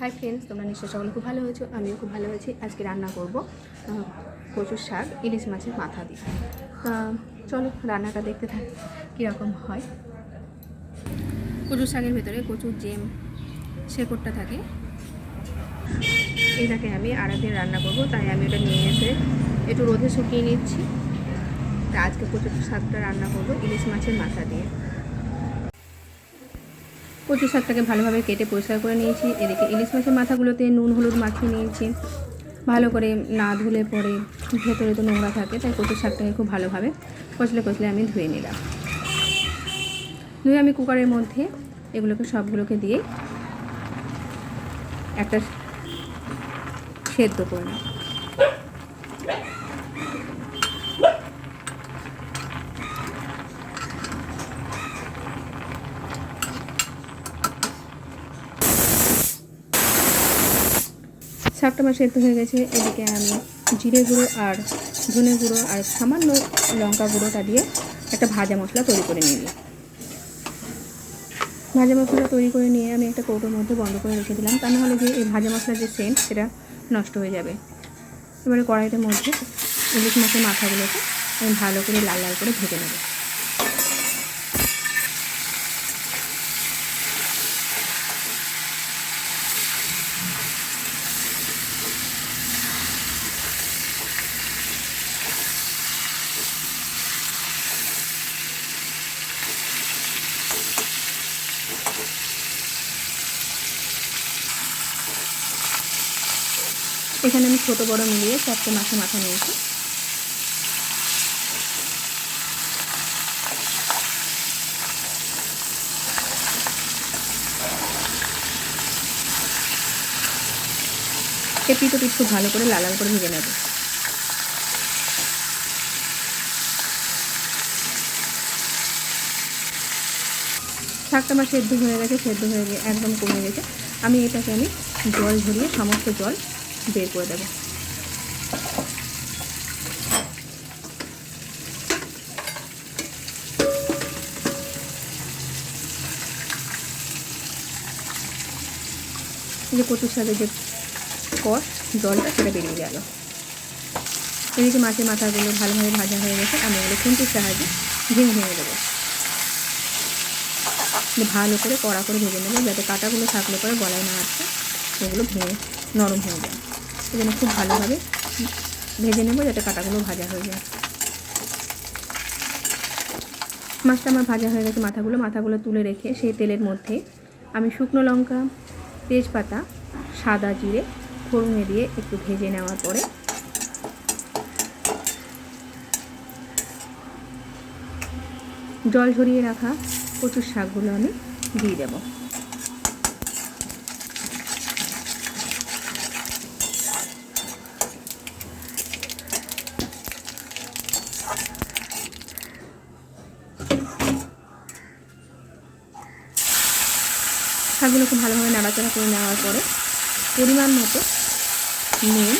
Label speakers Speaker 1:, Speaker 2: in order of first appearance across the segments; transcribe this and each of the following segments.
Speaker 1: Hi friends তোমরা নিশ্চয়ই সকলে খুব ভালো হয়েছো আমিও খুব ভালো হয়েছি আজকে রান্না করব কচুর শাক, ইলিশ মাছের মাথা দিয়ে। চলো রান্নাটা দেখতে থাক, কীরকম হয়। কচুর শাকের ভেতরে কচুর জেম, শেকড়টা থাকে। এটাকে আমি আর একদিন রান্না করব, তাই আমি ওটা নিয়ে এসে একটু রোদে শুকিয়ে নিচ্ছি। আজকে কচুর শাকটা রান্না করব, ইলিশ মাছের মাথা দিয়ে। কচু শাকটাকে ভালোভাবে কেটে পরিষ্কার করে নিয়েছি। এদিকে ইলিশ মাছের মাথাগুলোতে নুন, হলুদ মাখিয়ে নিয়েছি। ভালো করে না ধুলে পরে ভেতরে তো নোংরা থাকে, তাই কচু শাকটাকে খুব ভালোভাবে কচলে কচলে আমি ধুয়ে নিলাম। ধুয়ে আমি কুকারের মধ্যে এগুলোকে সবগুলোকে দিয়ে একটা সেদ্ধ করে শাকটা আমার সেদ্ধ হয়ে গেছে। এদিকে আমি জিরে গুঁড়ো আর ধনে গুঁড়ো আর সামান্য লঙ্কা গুঁড়োটা দিয়ে একটা ভাজা মশলা তৈরি করে নিলাম ভাজা মশলা তৈরি করে নিয়ে আমি একটা কৌটোর মধ্যে বন্ধ করে রেখে দিলাম। তা নাহলে যে এই ভাজা মশলার যে সেন্ট সেটা নষ্ট হয়ে যাবে। এবারে কড়াইটার মধ্যে ইলিশ মাছের মাথাগুলোকে আমি ভালো করে লাল লাল করে ভেজে নেব। এখানে আমি ছোটো বড় মিলিয়ে চারটে মাছের মাথা নিয়েছি। এ পিঠো পিঠ ভালো করে লাল লাল করে ভেজে নেব। শাকটা আমার সেদ্ধ হয়ে গেছে, সেদ্ধ হয়ে গিয়ে একদম কমে গেছে। আমি এটাকে আমি জল ঝরিয়ে সমস্ত জল বের করে দেবো। যে কচুর শাকের যে কষ, জলটা সেটা বেরিয়ে গেল। এদিকে মাছের মাথাগুলো ভালোভাবে ভাজা হয়ে গেছে, আমি এগুলো খুন্তির সাহায্যে ভেঙে ভেঙে দেবো। ভালো করে কড়া করে ভেজে নেব, যাতে কাঁটাগুলো থাকলে পরে গলায় না আসছে এগুলো ভেঙে নরম হয়ে যায়। এই জন্য খুব ভালোভাবে ভেজে নেব যাতে কাঁটাগুলো ভাজা হয়ে যায়। মাছটা আমার ভাজা হয়ে গেছে মাথাগুলো। মাথাগুলো তুলে রেখে সেই তেলের মধ্যে আমি শুকনো লঙ্কা, তেজপাতা, সাদা জিরে, ফোড়নে দিয়ে একটু ভেজে নেওয়ার পরে জল ঝরিয়ে রাখা কচুর শাকগুলো আমি দিয়ে দেবো। শাকগুলো খুব ভালোভাবে নাড়াচাড়া করে নেওয়ার পরে পরিমাণ মতো নুন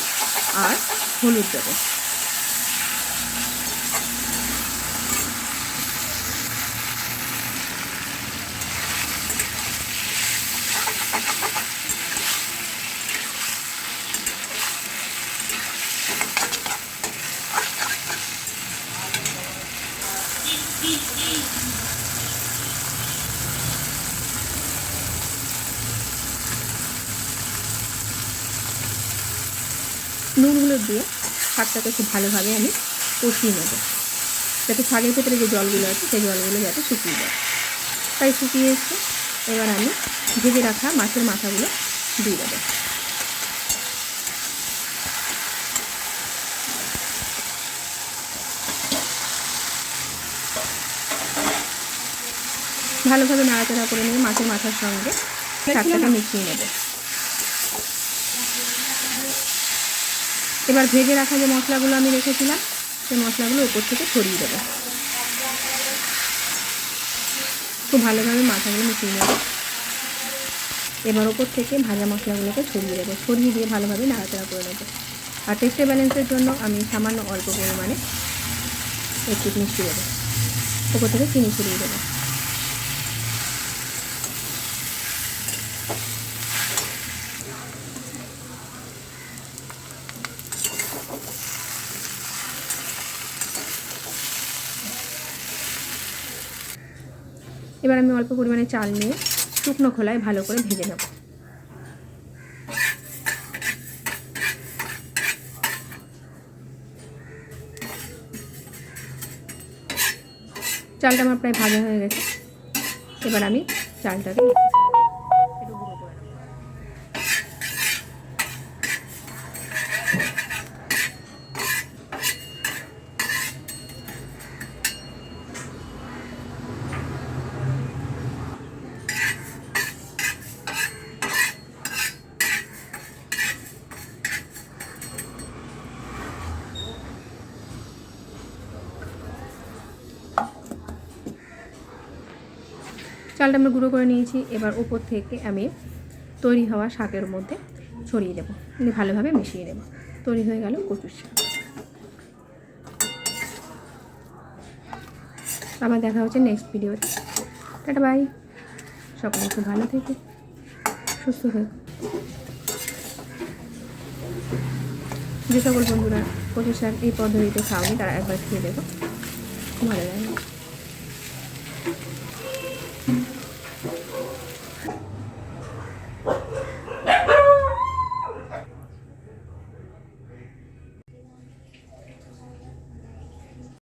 Speaker 1: আর হলুদ দেবো। নুন হলুদ দিয়ে শাকটাকে খুব ভালোভাবে আমি কষিয়ে নেব। যাতে শাকের ভেতরে যে জলগুলো আছে সেই জলগুলো যাতে শুকিয়ে যায়। তাই শুকিয়ে এসছে। এবার আমি ভেজে রাখা মাছের মাথাগুলো দিয়ে দেবো। ভালোভাবে নাড়াচাড়া করে নিয়ে মাছের মাথার সঙ্গে শাকটাকে মিশিয়ে নেব। এবার ভেজে রাখা যে মশলাগুলো আমি রেখেছিলাম, সেই মশলাগুলো উপর থেকে ছড়িয়ে দেবো। খুব ভালোভাবে মাথাগুলো মিশিয়ে নেব। এবার ওপর থেকে ভাজা মশলাগুলোকে ছড়িয়ে দেবো। ছড়িয়ে দিয়ে ভালোভাবে নাড়াচাড়া করে নেব। আর টেস্টে ব্যালেন্সের জন্য আমি সামান্য অল্প পরিমাণে একটু মিষ্টি দেবো। ওপর থেকে চিনি ছড়িয়ে দেবো। এবার আমি অল্প পরিমাণে চাল নিয়ে শুকনো খোলায় ভালো করে ভেজে নেব। চালটা আমার প্রায় ভাজা হয়ে গেছে। এবার আমি চালটাকে একটু গুঁড়ো করে নেব। চালটা আমরা গুঁড়ো করে নিয়েছি। এবার উপর থেকে আমি তৈরি হওয়া শাকের মধ্যে ছড়িয়ে দেবো। দিয়ে ভালোভাবে মিশিয়ে দেবো। তৈরি হয়ে গেল কচুর শাক। আবার দেখা হচ্ছে নেক্সট ভিডিওতে টাটা বাই সকলে খুব ভালো থেকে। সুস্থ থেকে। যে সকল বন্ধুরা কচুর শাক এই পদ্ধতিতে খাওনি, তারা একবার খেয়ে দেবো ভালো লাগে